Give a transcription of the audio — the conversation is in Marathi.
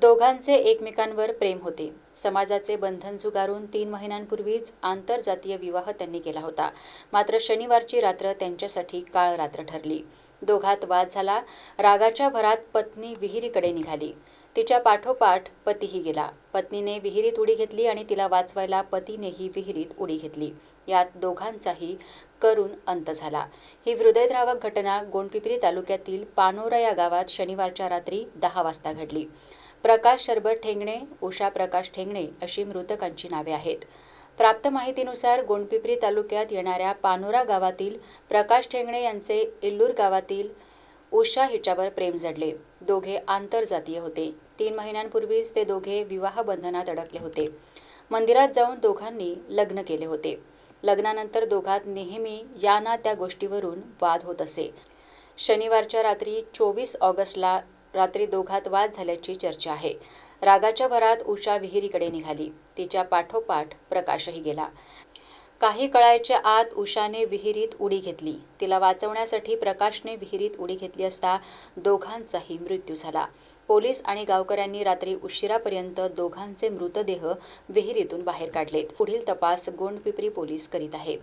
दोघांचे एकमेकांवर प्रेम होते. समाजाचे बंधन झुगारून तीन महिन्यांपूर्वीच आंतरजातीय विवाह त्यांनी केला होता. मात्र शनिवारची रात्र त्यांच्यासाठी काळ रात्र ठरली. दोघात वाद झाला. रागाच्या भरात पत्नी विहिरीकडे निघाली. तिच्या पाठोपाठ पतीही गेला. पत्नीने विहिरीत उडी घेतली आणि तिला वाचवायला पतीनेही विहिरीत उडी घेतली. यात दोघांचाही करून अंत झाला. ही हृदयद्रावक घटना गोंडपिपरी तालुक्यातील पानोरा या गावात शनिवारच्या रात्री दहा वाजता घडली. प्रकाश शरबत ठेंगणे उषा प्रकाश ठेंगणे अशी मृतकांची नावे आहेत. प्राप्त माहितीनुसार गोंडपिपरी तालुक्यात येणाऱ्या पानोरा गावातील प्रकाश ठेंगणे यांचे इल्लूर गावातील उषा हिच्यावर प्रेम जडले. दोघे आंतरजातीय होते. तीन महिन्यांपूर्वीच ते दोघे विवाह बंधनात अडकले होते. मंदिरात जाऊन दोघांनी लग्न केले होते. लग्नानंतर दोघात नेहमी या ना त्या गोष्टीवरून वाद होत असे. शनिवारच्या रात्री चोवीस ऑगस्टला रात्री दोघात वाद झाल्याची चर्चा आहे. रागाच्या भरात उषा विहिरीकडे निघाली. तिच्या पाठोपाठ प्रकाशही गेला. काही कळायच्या आत उषाने विहिरीत उडी घेतली. तिला वाचवण्यासाठी प्रकाशने विहिरीत उडी घेतली असता दोघांचाही मृत्यू झाला. पोलीस आणि गावकऱ्यांनी रात्री उशिरापर्यंत दोघांचे मृतदेह विहिरीतून बाहेर काढलेत. पुढील तपास गोंडपिपरी पोलीस करीत आहेत.